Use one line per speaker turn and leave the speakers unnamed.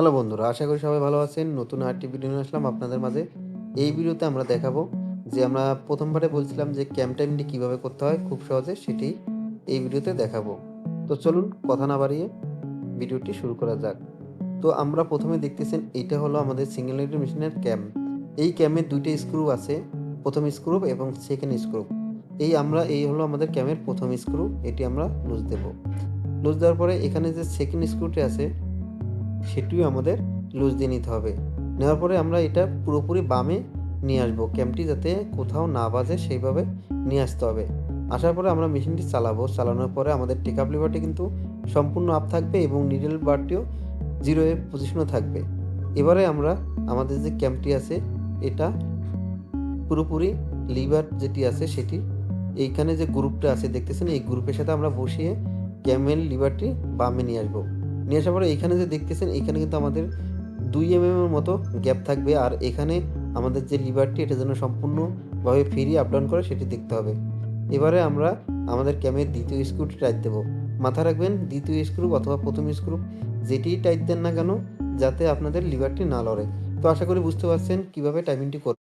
Hello বন্ধুরা, আশা করি সবাই ভালো আছেন। নতুন আরেকটি ভিডিও নিয়ে আসলাম আপনাদের মাঝে। এই ভিডিওতে আমরা দেখাবো যে আমরা প্রথমবারে বলছিলাম যে ক্যাম্প টাইমটি কীভাবে করতে হয়, খুব সহজে সেটি এই ভিডিওতে দেখাবো। তো চলুন, কথা না বাড়িয়ে ভিডিওটি শুরু করা যাক। তো আমরা প্রথমে দেখতেছেন এটা হলো আমাদের সিঙ্গেল লাইটের মেশিনের ক্যাম্প এই ক্যামের দুইটা স্ক্রু আছে, প্রথম স্ক্রু এবং সেকেন্ড স্ক্রু এই আমরা, এই হলো আমাদের ক্যামের প্রথম স্ক্রু এটি আমরা লুজ দেব। লুজ দেওয়ার পরে এখানে যে সেকেন্ড স্ক্রুটি আছে সেটিও আমাদের লুজ দিয়ে নিতে হবে। নেওয়ার পরে আমরা এটা পুরোপুরি বামে নিয়ে আসব। ক্যাম্পটি যাতে কোথাও না বাজে সেইভাবে নিয়ে আসতে হবে। আসার পরে আমরা মেশিনটি চালাবো। চালানোর পরে আমাদের টেকআপ লিভারটি কিন্তু সম্পূর্ণ আপ থাকবে এবং নিডেল বারটিও জিরো এ পজিশনও থাকবে। এবারে আমরা আমাদের যে ক্যাম্পটি আছে, এটা পুরোপুরি লিভার যেটি আছে সেটি এইখানে যে গ্রুপটা আছে, দেখতেছেন? এই গ্রুপের সাথে আমরা বসিয়ে ক্যামেল লিভারটি বামে নিয়ে আসব। নিয়ে আসার পরে এখানে যে দেখতেছেন, এখানে কিন্তু আমাদের দুই এম এর মতো গ্যাপ থাকবে। আর এখানে আমাদের যে লিভারটি এটা যেন সম্পূর্ণভাবে ফ্রি আপ ডাউন করে, সেটি দেখতে হবে। এবারে আমরা আমাদের ক্যামের দ্বিতীয় স্ক্রুটি টাইট দেবো। মাথা রাখবেন, দ্বিতীয় স্ক্রু অথবা প্রথম স্ক্রু যেটি টাইট দেন না কেন, যাতে আপনাদের লিভারটি না লড়ে। তো আশা করি বুঝতে পারছেন কীভাবে টাইমিংটি করবেন